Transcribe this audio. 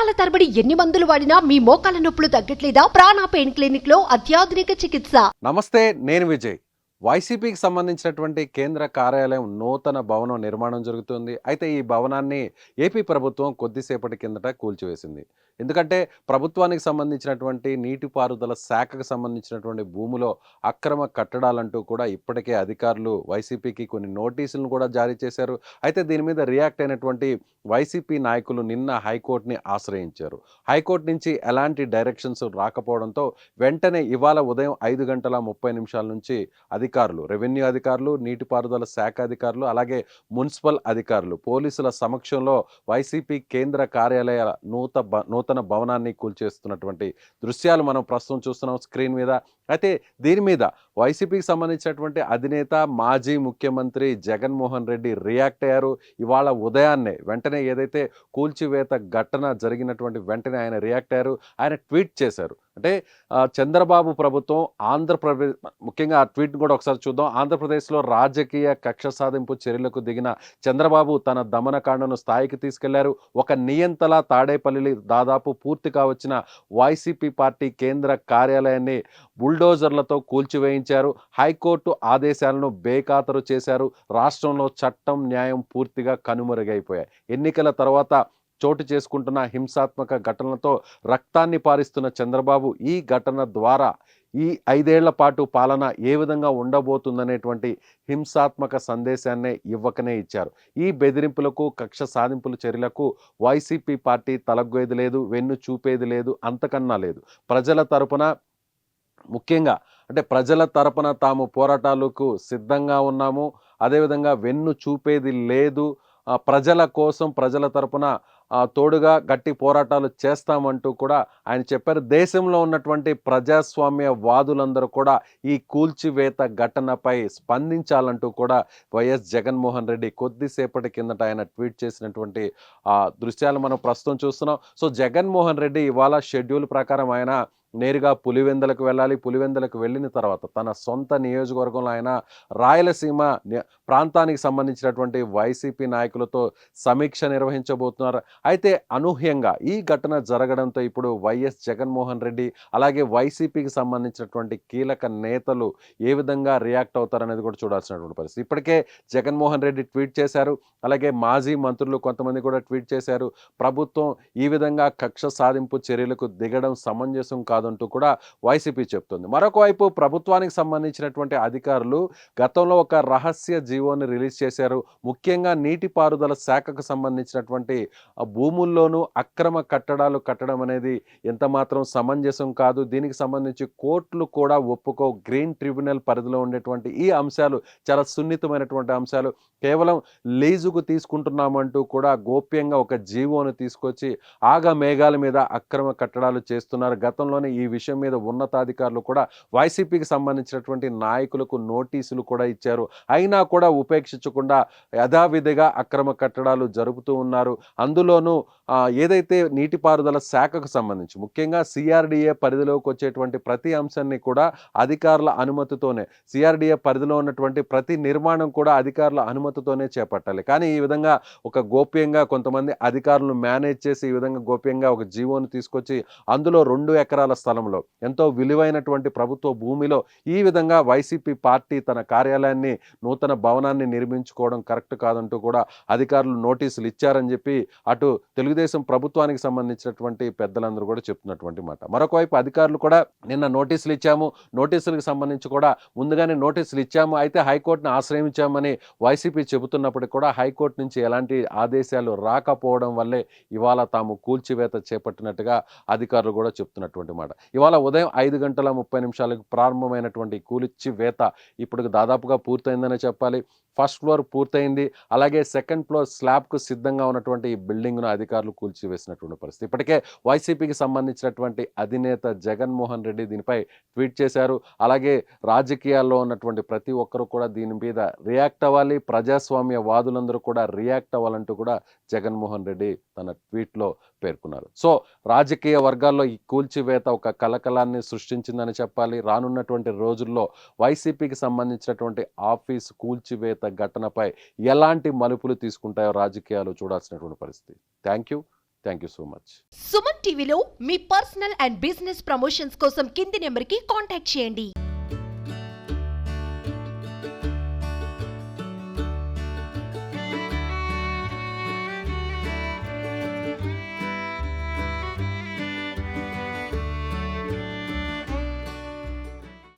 సంవత్సరాల తరబడి ఎన్ని మందులు వాడినా మీ మోకాల నొప్పులు తగ్గట్లేదా? ప్రాణ పెయిన్ క్లినిక్లో అత్యాధునిక చికిత్స. నమస్తే నేను విజయ్. వైసీపీకి సంబంధించినటువంటి కేంద్ర కార్యాలయం నూతన భవనం నిర్మాణం జరుగుతుంది. అయితే ఈ భవనాన్ని ఏపీ ప్రభుత్వం కొద్దిసేపటి కిందట కూల్చివేసింది. ఎందుకంటే ప్రభుత్వానికి సంబంధించినటువంటి నీటిపారుదల శాఖకు సంబంధించినటువంటి భూమిలో అక్రమ కట్టడాలంటూ కూడా ఇప్పటికే అధికారులు వైసీపీకి కొన్ని నోటీసులను కూడా జారీ చేశారు. అయితే దీని మీద రియాక్ట్ అయినటువంటి వైసీపీ నాయకులు నిన్న హైకోర్టుని ఆశ్రయించారు. హైకోర్టు నుంచి ఎలాంటి డైరెక్షన్స్ రాకపోవడంతో వెంటనే ఇవాళ ఉదయం ఐదు గంటల ముప్పై నిమిషాల నుంచి అధికారులు రెవెన్యూ అధికారులు నీటిపారుదల శాఖ అధికారులు అలాగే మున్సిపల్ అధికారులు పోలీసుల సమక్షంలో వైసీపీ కేంద్ర కార్యాలయాల నూత నూత నూతన భవనాన్ని కూల్చేస్తున్నటువంటి దృశ్యాలు మనం ప్రస్తుతం చూస్తున్నాం స్క్రీన్ మీద. అయితే దీని మీద వైసీపీకి సంబంధించినటువంటి అధినేత మాజీ ముఖ్యమంత్రి జగన్మోహన్ రెడ్డి రియాక్ట్ అయ్యారు. ఇవాళ ఉదయాన్నే వెంటనే ఏదైతే కూల్చివేత ఘటన జరిగినటువంటి వెంటనే ఆయన రియాక్ట్ అయ్యారు. ఆయన ట్వీట్ చేశారు. అంటే చంద్రబాబు ప్రభుత్వం ఆంధ్రప్రదేశ్ ముఖ్యంగా ఆ ట్వీట్ కూడా ఒకసారి చూద్దాం. ఆంధ్రప్రదేశ్లో రాజకీయ కక్ష సాధింపు చర్యలకు దిగిన చంద్రబాబు తన దమనకాండను స్థాయికి తీసుకెళ్ళారు. ఒక నియంతలా తాడేపల్లి దాదాపు పూర్తిగా వచ్చిన వైసీపీ పార్టీ కేంద్ర కార్యాలయాన్ని బుల్డోజర్లతో కూల్చివేయించారు. హైకోర్టు ఆదేశాలను బేఖాతరు చేశారు. రాష్ట్రంలో చట్టం న్యాయం పూర్తిగా కనుమరుగైపోయాయి. ఎన్నికల తర్వాత చోటు చేసుకుంటున్న హింసాత్మక ఘటనలతో రక్తాన్ని పారిస్తున్న చంద్రబాబు ఈ ఘటన ద్వారా ఈ ఐదేళ్ళ పాటు పాలన ఏ విధంగా ఉండబోతుందనేటువంటి హింసాత్మక సందేశాన్నే ఇవ్వకనే ఇచ్చారు. ఈ బెదిరింపులకు కక్ష సాధింపుల చర్యలకు వైసీపీ పార్టీ తలగ్గేది లేదు వెన్ను చూపేది లేదు అంతకన్నా లేదు. ప్రజల తరపున ముఖ్యంగా అంటే ప్రజల తరపున తాము పోరాటాలకు సిద్ధంగా ఉన్నాము అదేవిధంగా వెన్ను చూపేది లేదు. ప్రజల కోసం ప్రజల తరపున తోడుగా గట్టి పోరాటాలు చేస్తామంటూ కూడా ఆయన చెప్పారు. దేశంలో ఉన్నటువంటి ప్రజాస్వామ్య వాదులందరూ కూడా ఈ కూల్చివేత ఘటనపై స్పందించాలంటూ కూడా వైఎస్ జగన్మోహన్ రెడ్డి కొద్దిసేపటి కిందట ఆయన ట్వీట్ చేసినటువంటి దృశ్యాలు మనం ప్రస్తుతం చూస్తున్నాం. సో జగన్మోహన్ రెడ్డి ఇవాళ షెడ్యూల్ ప్రకారం ఆయన నేరుగా పులివెందలకు వెళ్ళాలి. పులివెందలకు వెళ్ళిన తర్వాత తన సొంత నియోజకవర్గంలో ఆయన రాయలసీమ ప్రాంతానికి సంబంధించినటువంటి వైసీపీ నాయకులతో సమీక్ష నిర్వహించబోతున్నారు. అయితే అనూహ్యంగా ఈ ఘటన జరగడంతో ఇప్పుడు వైఎస్ జగన్మోహన్ రెడ్డి అలాగే వైసీపీకి సంబంధించినటువంటి కీలక నేతలు ఏ విధంగా రియాక్ట్ అవుతారనేది కూడా చూడాల్సినటువంటి పరిస్థితి. ఇప్పటికే జగన్మోహన్ రెడ్డి ట్వీట్ చేశారు. అలాగే మాజీ మంత్రులు కొంతమంది కూడా ట్వీట్ చేశారు. ప్రభుత్వం ఈ విధంగా కక్ష సాధింపు చర్యలకు దిగడం సమంజసం కాదు. కాదంటూ కూడా వైసీపీ చెప్తుంది. మరొకవైపు ప్రభుత్వానికి సంబంధించినటువంటి అధికారులు గతంలో ఒక రహస్య జీవోని రిలీజ్ చేశారు. ముఖ్యంగా నీటిపారుదల శాఖకు సంబంధించినటువంటి భూముల్లోనూ అక్రమ కట్టడాలు కట్టడం అనేది ఎంత మాత్రం సమంజసం కాదు. దీనికి సంబంధించి కోర్టులు కూడా ఒప్పుకో గ్రీన్ ట్రిబ్యునల్ పరిధిలో ఉండేటువంటి ఈ అంశాలు చాలా సున్నితమైనటువంటి అంశాలు. కేవలం లీజుకు తీసుకుంటున్నామంటూ కూడా గోప్యంగా ఒక జీవోను తీసుకొచ్చి ఆగ మేఘాల మీద అక్రమ కట్టడాలు చేస్తున్నారు. గతంలోనే ఈ విషయం మీద ఉన్నతాధికారులు కూడా వైసీపీకి సంబంధించినటువంటి నాయకులకు నోటీసులు కూడా ఇచ్చారు. అయినా కూడా ఉపేక్షించకుండా యథావిధిగా అక్రమ కట్టడాలు జరుపుతూ ఉన్నారు. అందులోనూ ఏదైతే నీటిపారుదల శాఖకు సంబంధించి ముఖ్యంగా సిఆర్డిఏ పరిధిలోకి వచ్చేటువంటి ప్రతి అంశాన్ని కూడా అధికారుల అనుమతితోనే సిఆర్డిఏ పరిధిలో ఉన్నటువంటి ప్రతి నిర్మాణం కూడా అధికారుల అనుమతితోనే చేపట్టాలి. కానీ ఈ విధంగా ఒక గోప్యంగా కొంతమంది అధికారులను మేనేజ్ చేసి ఈ విధంగా గోప్యంగా ఒక జీవోను తీసుకొచ్చి అందులో రెండు ఎకరాల స్థలంలో. ఎంతో విలువైనటువంటి ప్రభుత్వ భూమిలో ఈ విధంగా వైసీపీ పార్టీ తన కార్యాలయాన్ని నూతన భవనాన్ని నిర్మించుకోవడం కరెక్ట్ కాదంటూ కూడా అధికారులు నోటీసులు ఇచ్చారని చెప్పి అటు తెలుగుదేశం ప్రభుత్వానికి సంబంధించినటువంటి పెద్దలందరూ కూడా చెప్తున్నటువంటి మాట. మరొక వైపు అధికారులు కూడా నిన్న నోటీసులు ఇచ్చాము. నోటీసులకు సంబంధించి కూడా ముందుగానే నోటీసులు ఇచ్చాము. అయితే హైకోర్టును ఆశ్రయించామని వైసీపీ చెబుతున్నప్పటికీ కూడా హైకోర్టు నుంచి ఎలాంటి ఆదేశాలు రాకపోవడం వల్లే ఇవాళ తాము కూల్చివేత చేపట్టినట్టుగా అధికారులు కూడా చెప్తున్నటువంటి మాట. ఇవాళ ఉదయం ఐదు గంటల ముప్పై నిమిషాలకు ప్రారంభమైనటువంటి కూలిచ్చి వేత ఇప్పుడు దాదాపుగా పూర్తయిందనే చెప్పాలి. ఫస్ట్ ఫ్లోర్ పూర్తయింది. అలాగే సెకండ్ ఫ్లోర్ స్లాబ్కు సిద్ధంగా ఉన్నటువంటి ఈ బిల్డింగ్ను అధికారులు కూల్చివేసినటువంటి పరిస్థితి. ఇప్పటికే వైసీపీకి సంబంధించినటువంటి అధినేత జగన్మోహన్ రెడ్డి దీనిపై ట్వీట్ చేశారు. అలాగే రాజకీయాల్లో ఉన్నటువంటి ప్రతి ఒక్కరూ కూడా దీని మీద రియాక్ట్ అవ్వాలి. ప్రజాస్వామ్య వాదులందరూ కూడా రియాక్ట్ అవ్వాలంటూ కూడా జగన్మోహన్ రెడ్డి తన ట్వీట్లో పేర్కొన్నారు. సో రాజకీయ వర్గాల్లో ఈ కూల్చివేత ఒక కలకలాన్ని సృష్టించిందని చెప్పాలి. రానున్నటువంటి రోజుల్లో వైసీపీకి సంబంధించినటువంటి ఆఫీస్ కూల్చివేత ఘటనపై ఎలాంటి మలుపులు తీసుకుంటాయో రాజకీయాలు చూడాల్సినటువంటి పరిస్థితి. Thank you thank you so much Suman టీవీలో మీ పర్సనల్ అండ్ బిజినెస్ ప్రమోషన్స్ కోసం కింది నెంబర్కి కాంటాక్ట్ చేయండి.